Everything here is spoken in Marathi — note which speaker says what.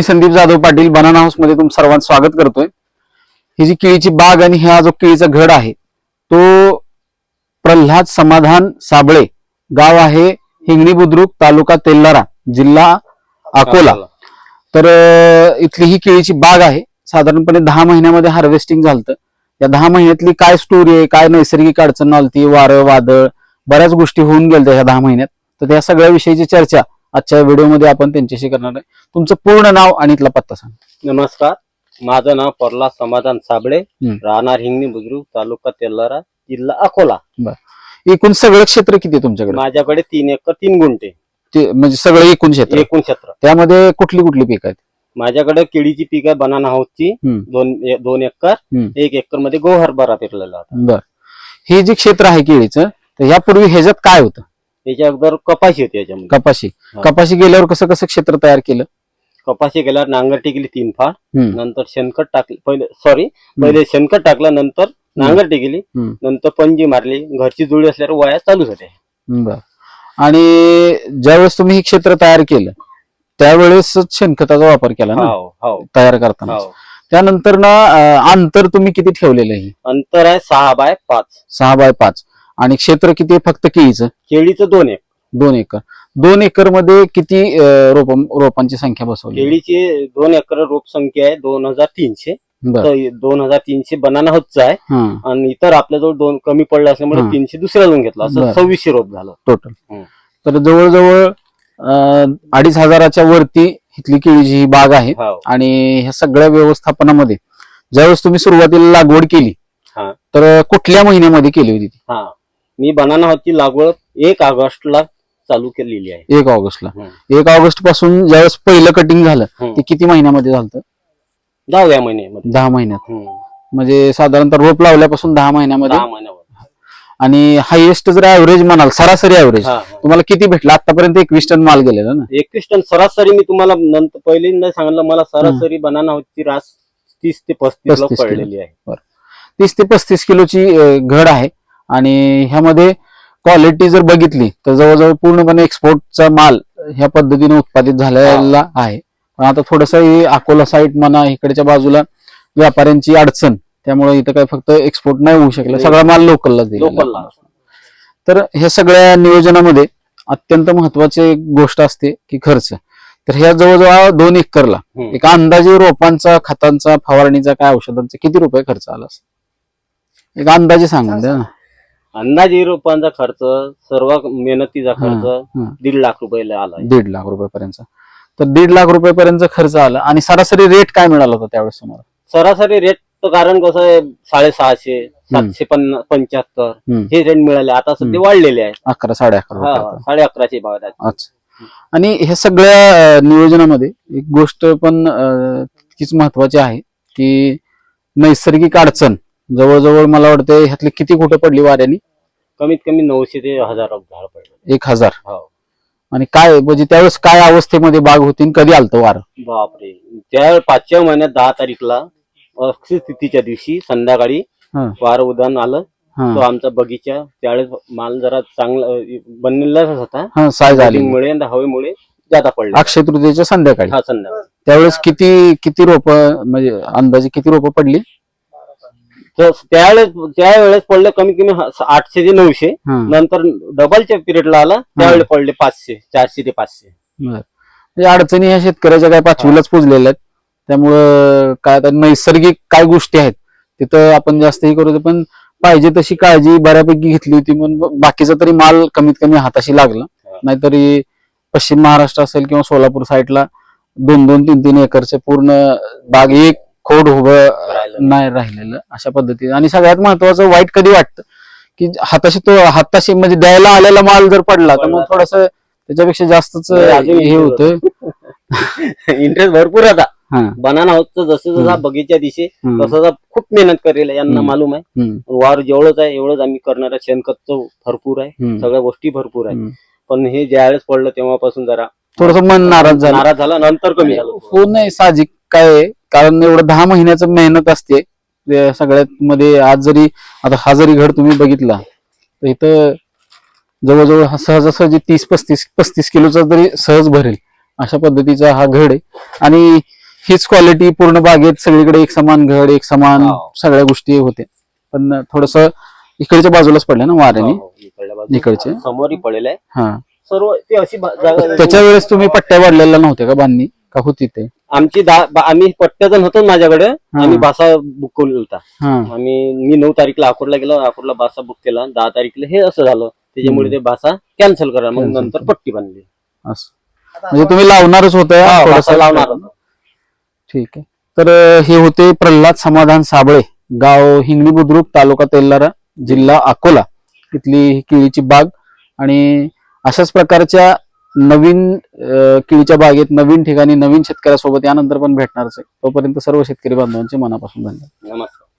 Speaker 1: मी संदीप जाधव पाटील बनाना हाऊसमध्ये तुमचं सर्वांचं स्वागत करतोय. ही जी केळीची बाग आणि हा जो केळीचा घड आहे तो प्रल्हाद समाधान साबळे गाव आहे हिंगणी बुद्रुक तालुका तेल्लारा जिल्हा अकोला. तर इथली ही केळीची बाग आहे. साधारणपणे दहा महिन्यामध्ये हार्वेस्टिंग झालं या दहा महिन्यातली काय स्टोरी आहे काय नैसर्गिक अडचण आलती वारं वादळ बऱ्याच गोष्टी होऊन गेल्या ह्या दहा महिन्यात. तर त्या सगळ्या विषयीची चर्चा आजच्या व्हिडिओमध्ये आपण त्यांच्याशी करणार आहे. तुमचं पूर्ण नाव आणि इथला पत्ता सांग.
Speaker 2: नमस्कार. माझं नाव परला समाधान साबळे. राहणार हिंगणी बुद्रुक तालुका तेल्लारा जिल्हा अकोला.
Speaker 1: एकूण सगळं क्षेत्र किती तुमच्याकडे?
Speaker 2: माझ्याकडे तीन एकर तीन गुंठे.
Speaker 1: ते म्हणजे सगळं एकूण क्षेत्र.
Speaker 2: एकूण क्षेत्र.
Speaker 1: त्यामध्ये कुठली कुठली पीक आहेत?
Speaker 2: माझ्याकडे केळीची पीक आहे बनाना हाऊसची. दोन दोन एकर. एक एकरमध्ये गो हरभरा पेरलेला होता.
Speaker 1: बर. हे जे क्षेत्र आहे केळीचं तर यापूर्वी ह्याच्यात काय होतं?
Speaker 2: त्याच्या अगोदर कपाशी होती याच्यामध्ये.
Speaker 1: कपाशी.
Speaker 2: हा.
Speaker 1: कपाशी गेल्यावर कसं कसं क्षेत्र तयार केलं?
Speaker 2: कपाशी गेल्यावर नांगरटी केली तीन फार.
Speaker 1: हम्म.
Speaker 2: नंतर शेणखत टाकले. पहिले सॉरी पहिले शेणखत टाकलं नंतर नांगरटी केली
Speaker 1: हम्म.
Speaker 2: नंतर पंजी मारली. घरची जुळी असल्यावर वया चालूच होते
Speaker 1: बर. आणि ज्यावेळेस तुम्ही हे क्षेत्र तयार केलं त्यावेळेस शेणखताचा वापर केला ना? तयार करताना. त्यानंतर ना अं, अंतर तुम्ही किती ठेवलेलं आहे?
Speaker 2: अंतर आहे सहा बाय पाच.
Speaker 1: सहा बाय पाच. आणि क्षेत्र किती आहे? फक्त केळीचं?
Speaker 2: केळीचं दोन एक
Speaker 1: दोन एकर. दोन एकरमध्ये किती अं, रोप रोपांची संख्या बसवली?
Speaker 2: केळीची दोन एकर रोप संख्या आहे दोन हजार तीनशे.
Speaker 1: बर.
Speaker 2: तर दोन हजार तीनशे बनाना होतच आहे. आणि इतर आपल्याजवळ दोन कमी पडलं असल्यामुळे
Speaker 1: हा.
Speaker 2: तीनशे दुसऱ्या जाऊन घेतला.
Speaker 1: बरं.
Speaker 2: असं सव्वीसशे रोप झालं.
Speaker 1: टोटल
Speaker 2: हम्म.
Speaker 1: तर जवळजवळ अं, अडीच हजाराच्या वरती इथली केळीची ही बाग आहे.
Speaker 2: हो.
Speaker 1: आणि ह्या सगळ्या व्यवस्थापनामध्ये ज्यावेळेस तुम्ही सुरुवातीला लागवड केली
Speaker 2: हा.
Speaker 1: तर कुठल्या महिन्यामध्ये केली होती ती?
Speaker 2: हा. मी बनाना होतची लागवड एक ऑगस्टला चालू केलेली आहे.
Speaker 1: एक ऑगस्टला. एक ऑगस्टपासून ज्यावेळेस पहिलं कटिंग झालं. ते किती महिन्यामध्ये झालं
Speaker 2: दहाव्या महिन्यामध्ये.
Speaker 1: दहा महिन्यात. म्हणजे साधारणतः रोप लावल्यापासून दहा महिन्यामध्ये?
Speaker 2: दहा
Speaker 1: आणि हायएस्ट जर ऍव्हरेज म्हणाल सरासरी ऍव्हरेज. तुम्हाला किती भेटला? आतापर्यंत एकवीस टन माल गेलेला ना?
Speaker 2: एकवीस टन सरासरी मी तुम्हाला नंतर पहिल्यांदा सांगितलं मला सरासरी बनाना होतची रास तीस ते पस्तीस ला
Speaker 1: 35 किलो.
Speaker 2: पडलेली आहे.
Speaker 1: तीस ते पस्तीस किलोची घड आहे. आणि ह्यामध्ये क्वालिटी जर बघितली तर जवळजवळ पूर्णपणे एक्सपोर्टचा माल ह्या पद्धतीने उत्पादित झालेला आहे. पण आता थोडस अकोला साईड म्हणा इकडच्या बाजूला व्यापाऱ्यांची अडचण त्यामुळे इथं काय फक्त एक्सपोर्ट नाही होऊ शकलं सगळा माल
Speaker 2: लोकलला
Speaker 1: तर ह्या सगळ्या नियोजनामध्ये अत्यंत महत्वाची एक गोष्ट असते की खर्च. तर ह्या जवळजवळ दोन एकरला. एका अंदाजे रोपांचा खतांचा फवारणीचा काय औषधांचा किती रुपये खर्च आला? एक अंदाजे सांगून द्या ना.
Speaker 2: अंदाजे रोपांचा खर्च सर्व मेहनतीचा खर्च. दीड लाख रुपयाला आला
Speaker 1: दीड लाख रुपयापर्यंत. तर दीड लाख रुपयापर्यंत खर्च आला. आणि सरासरी रेट काय मिळाला होता त्यावेळेस तुम्हाला?
Speaker 2: सरासरी रेट तर कारण कसं आहे साडेसहाशे सातशे पन्नास पंच्याहत्तर. हे रेट मिळाले. आता सध्या वाढलेले आहेत.
Speaker 1: अकरा साडे अकरा
Speaker 2: हा, साडे अकराशे भाव आहेत.
Speaker 1: अच्छा. आणि ह्या सगळ्या नियोजनामध्ये एक गोष्ट पण तितकीच महत्वाची आहे की नैसर्गिक अडचण जवळजवळ मला वाटतं ह्यातली किती कुठं पडली वाऱ्याने?
Speaker 2: कमीत कमी नऊशे ते हजार झाड पडले.
Speaker 1: एक हजार.
Speaker 2: हो.
Speaker 1: आणि काय म्हणजे त्यावेळेस काय अवस्थेमध्ये बाग होती आणि कधी आलतं वार?
Speaker 2: बापरे. त्या पाचव्या महिन्यात दहा तारीखला तिथीच्या दिवशी संध्याकाळी
Speaker 1: हा.
Speaker 2: वार उदान आलं.
Speaker 1: हा.
Speaker 2: तो आमचा बगीचा त्यावेळेस माल जरा चांगला बनलेलाच होता.
Speaker 1: हा साईज आली
Speaker 2: मुळे आणि हवेमुळे जादा पडले
Speaker 1: अक्षय तृतीयेच्या संध्याकाळी.
Speaker 2: हा संध्याकाळी.
Speaker 1: त्यावेळेस किती किती रोप म्हणजे अंदाजे किती रोप पडली?
Speaker 2: त्यावेळेस त्यावेळेस पडले कमीत कमी ह- आठशे ते नऊशे. नंतर डबलच्या पिरियडला आला त्यावेळेस पडले पाचशे चारशे ते पाचशे.
Speaker 1: म्हणजे अडचणी ह्या शेतकऱ्याच्या काय पाचवीलाच पुजलेल्या आहेत. त्यामुळं काय आता नैसर्गिक काय गोष्टी आहेत तिथं आपण जास्त हे करू पण पाहिजे तशी काळजी बऱ्यापैकी घेतली होती पण बाकीचा तरी माल कमीत कमी हाताशी लागला. नाहीतरी पश्चिम महाराष्ट्र असेल किंवा सोलापूर साईडला दोन दोन तीन तीन एकरचे पूर्ण बाग एक खोड उभं नाही राहिलेलं अशा पद्धतीने. आणि सगळ्यात महत्वाचं वाईट कधी वाटतं? की हाताशी तो हाताशी म्हणजे द्यायला आलेला माल जर पडला तर मग. थोडस त्याच्यापेक्षा जास्तच हे होतं.
Speaker 2: इंटरेस्ट भरपूर आता बनाना होतं जसं जसा
Speaker 1: हम्म.
Speaker 2: बगीचा दिसे
Speaker 1: हम्म.
Speaker 2: तसं खूप मेहनत करेल यांना. मालूम आहे. वार जेवढंच आहे एवढंच आम्ही करणार आहे शेणखतचं भरपूर आहे. सगळ्या गोष्टी भरपूर आहे. पण हे ज्यावेळेस पडलं तेव्हापासून जरा
Speaker 1: थोडस मन नाराज झालं.
Speaker 2: नाराज झाला नंतर कमी झालं.
Speaker 1: हो नाही साहजिक. काय आहे, कारण एवढं दहा महिन्याचं मेहनत असते. सगळ्यात मध्ये आज जरी आता हा जरी घड तुम्ही बघितला तर इथं जवळजवळ हा सहजासहजी तीस पस्तीस पस्तीस किलोचा जरी सहज भरेल अशा पद्धतीचा हा घड आहे. आणि हीच क्वालिटी पूर्ण बागेत सगळीकडे एक समान घड एक समान
Speaker 2: हो.
Speaker 1: सगळ्या गोष्टी होते. पण थोडस इकडच्या बाजूला पडलं ना वाऱ्याने?
Speaker 2: हो, बाजूला.
Speaker 1: इकडचे?
Speaker 2: समोरही पडेल
Speaker 1: हा.
Speaker 2: सर्व ते अशी
Speaker 1: त्याच्या वेळेस तुम्ही पट्ट्या वाढलेल्या नव्हत्या का बांधणी? का होती ते?
Speaker 2: आमची दहा आम्ही पट्ट्याजण होतो माझ्याकडे. आम्ही बासा बुक केला होता
Speaker 1: हा.
Speaker 2: आम्ही मी नऊ तारीखला अकोटला गेलो अकोटला बासा बुक केला. दहा तारीखला हे असं झालं. त्याच्यामुळे ते बासा कॅन्सल करा. मग
Speaker 1: Cancel.
Speaker 2: नंतर पट्टी बांधली
Speaker 1: असं. म्हणजे तुम्ही लावणारच होतं
Speaker 2: हा, बासा लावणार होतो.
Speaker 1: ठीक आहे. तर अं, हे होते प्रल्हाद समाधान साबळे गाव हिंगणी बुद्रुक तालुका तेल्लारा जिल्हा अकोला. इथली ही केळीची बाग. आणि अशाच प्रकारच्या नवीन किडीच्या केळीच्या बागेत नवीन ठिकाणी नवीन शेतकऱ्यासोबत यानंतर पण भेटणारच आहे. तोपर्यंत सर्व शेतकरी बांधवांचे मनापासून धन्यवाद.
Speaker 2: नमस्कार.